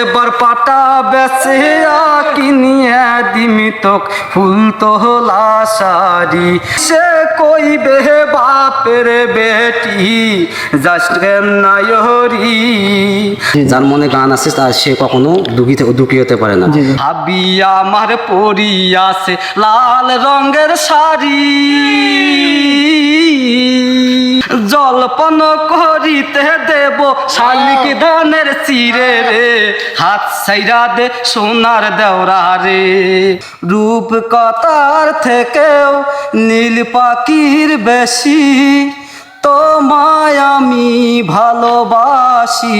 এবার পাটা বেচে কিনিয়া দিমি তোক ফুল তোলা শাড়ি। সে কইবে বাপের বেটি জাস্টেন নায়রি। যার মনে গান আছে তার সে কখনো দুঃখী দুঃখী হতে পারে না। ভাবি আমার পরি আছে লাল রঙের শাড়ি। জলপন করিতে দেব শালিক দানের চিরে রে। হাত সাইরা দে সোনার দেওরা রে। রূপ কতার থেকেও নীল পাখির বেশি। তোমায় আমি ভালোবাসি।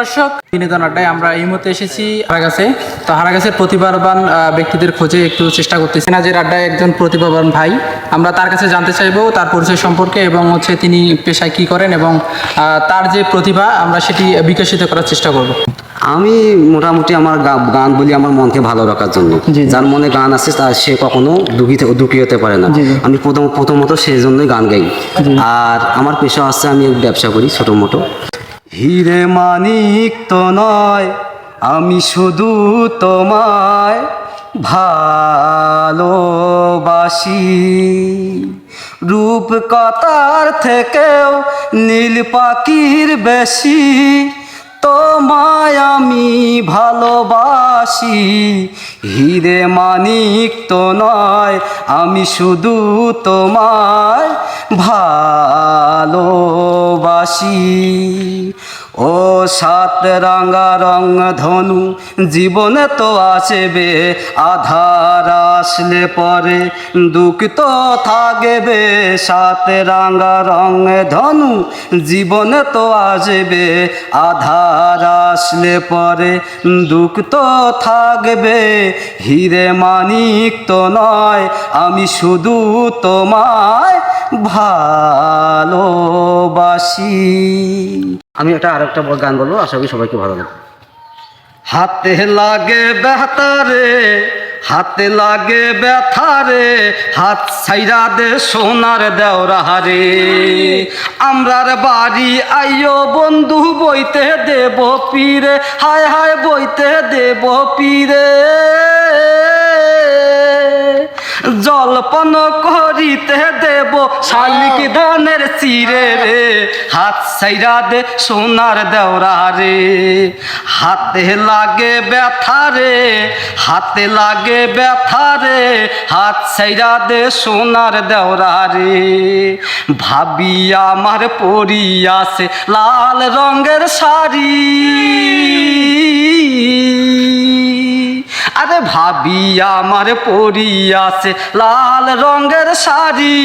দর্শক বিনোদন আড্ডায় আমরা এই মুহূর্তে এসেছি হারাগাছে। তো হারাগাছের প্রতিভাবান ব্যক্তিদের খোঁজে একটু চেষ্টা করতেছি। নাজের আড্ডায় একজন প্রতিভাবান ভাই। আমরা তার কাছে জানতে চাইব তার পরিচয় সম্পর্কে এবং হচ্ছে তিনি পেশায় কি করেন এবং তার যে প্রতিভা আমরা সেটি বিকশিত করার চেষ্টা করব। আমি মোটামুটি আমার গান বলি আমার মনকে ভালো রাখার জন্য। যার মনে গান আছে তার সে কখনো দুঃখী থেকে দুঃখী হতে পারে না। আমি প্রথম প্রথমত সেই জন্যই গান গাই। আর আমার পেশা হচ্ছে আমি ব্যবসা করি ছোটো মোটো হিরে মানিক তো নয় আমি শুধু তোমায় ভালোবাসি। রূপ কথার থেকেও নীল পাখির বেশি তোমায় আমি ভালোবাসি। হিরে মানিক তো নয় আমি শুধু তোমায় ভালোবাসি। ও সাত রাঙা রং ধনু, জীবনে তো আসবে, আধার আসলে পরে দুঃখ তো থাকবে। সাত রাঙা রং ধনু, জীবনে তো আসবে, আধার আসলে পরে দুঃখ তো থাকবে। হিরে মানিক তো নয়, আমি শুধু তোমায় ভালোবাসি। আমি একটা আর একটা গান বলব আশা করি সবাইকে ভালো লাগবে। হাতে লাগে ব্যথারে হাতে লাগে ব্যথারে হাত ছাইরা দে সোনার দেওরা রে আমরার বাড়ি আইও বন্ধু বইতে দেব পীরে। হায় হায় বইতে দেব পীরে। জলপন করিতে দেব শালিক ধানের চিরে রে। হাত সাইরা দে সোনার দেওরা রে। হাতে লাগে ব্যথা রে হাতে লাগে ব্যথা রে। হাত সাইরা দে সোনার দেওরা রে। ভাবি আমার পরি আছে লাল রঙের শাড়ি। ভাবি আমার পরি আছে লাল রঙের শাড়ি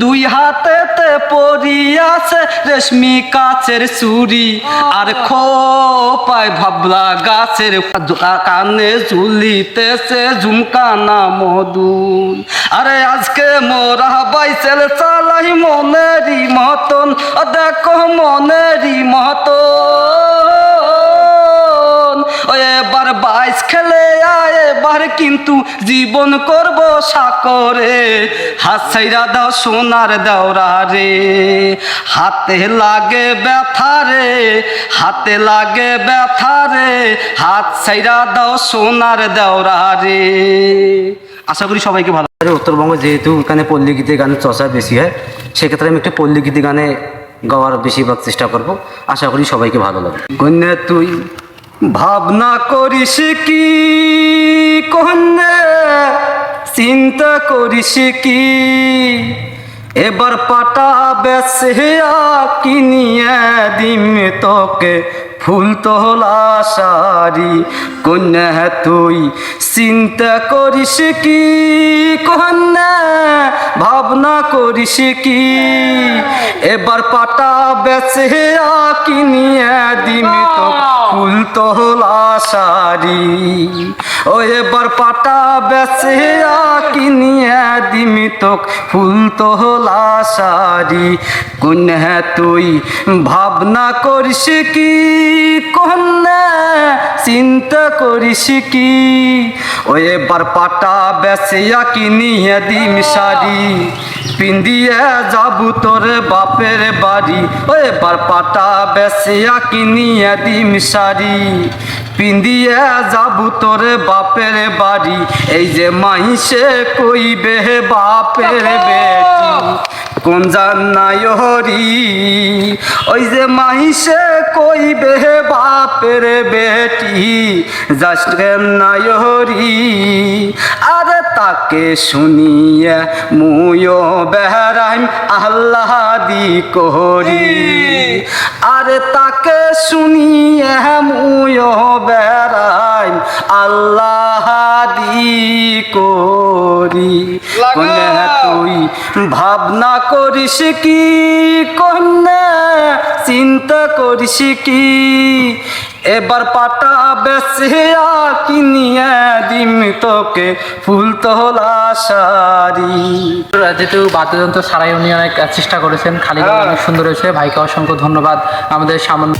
দুই হাতেতে পরি আছে রেশমি কাচের চুড়ি আর খোপায় ভাবলা গাছের কানে ঝুলিতেছে ঝুমকানা মধুর। আরে আজকে মোরা বাইসেল চালাই মনেরই মতন দেখো মনেরই মতন। এবার বাইশ খেলে এবার কিন্তু জীবন করব সাকরে। হাত ছাইরা দাও সোনার দেওরা রে। হাতে লাগে ব্যথা রে, হাতে লাগে ব্যথা রে। হাত সাইরা দাও সোনার দেওরা রে। আশা করি সবাইকে ভালো উত্তরবঙ্গ যেহেতু এখানে পল্লী গীতি গানের চর্চা বেশি হয়, সেক্ষেত্রে আমি একটু পল্লী গীতি গানে গাওয়ার বেশিরভাগ চেষ্টা করব। আশা করি সবাইকে ভালো লাগবে। কন্যা তুই ভাবনা করিস কি কন্যা? চিন্তা করিস কি? এবার পাটা বেসে কিনিয়ে দিম তোকে ফুল তোলা শাড়ি। কন্যা, তুই চিন্তা করিস কি কন্যা? ভাবনা করিস কি? এবার পাটা বেচে কিনিয়ে দিমি তো ফুল তোলা শাড়ি। ও এবার পাটা বেচে কিনিয়ে দিমি তোক ফুল তোলা শাড়ি। কন্যা তুই ভাবনা করিস কি? কন্যা চিন্তা করিস কি? ও এবার পাটা বেসিয়া কিনিয়ে দিম শাড়ি। পিন্দিয়ে যাবু তোর বাপের বাড়ি। ও এবার পাটা বেসিয়া কিনিয়ে দিম শাড়ি। পিন্দিয়ে যাবু তোর বাপের বাড়ি। এই যে মাইসে কইবে বাপের বেটি। কোন জান্নাই হরি। ওই যে মাইসে কইবে বাপের বেটি, জাস্ট নাই হরি। আরে তাকে শুনিয়ে মুয়ো বেহরাইম আল্লাহ দি করি আরে তাকে শুনিয়ে মুয়ো বেড়াই আল্লাহ দি করি। কন্যা তুই ভাবনা করিস কি কন্যা? চিন্তা করিস কি? এবার পাটা বেসিয়া কিনিয়ে দিম তোকে ফুল তোলা যেহেতু বাদ্যযন্ত্র সারাই উনি অনেক চেষ্টা করেছেন। খালি অনেক সুন্দর হয়েছে। ভাইকে অসংখ্য ধন্যবাদ। আমাদের সামান্য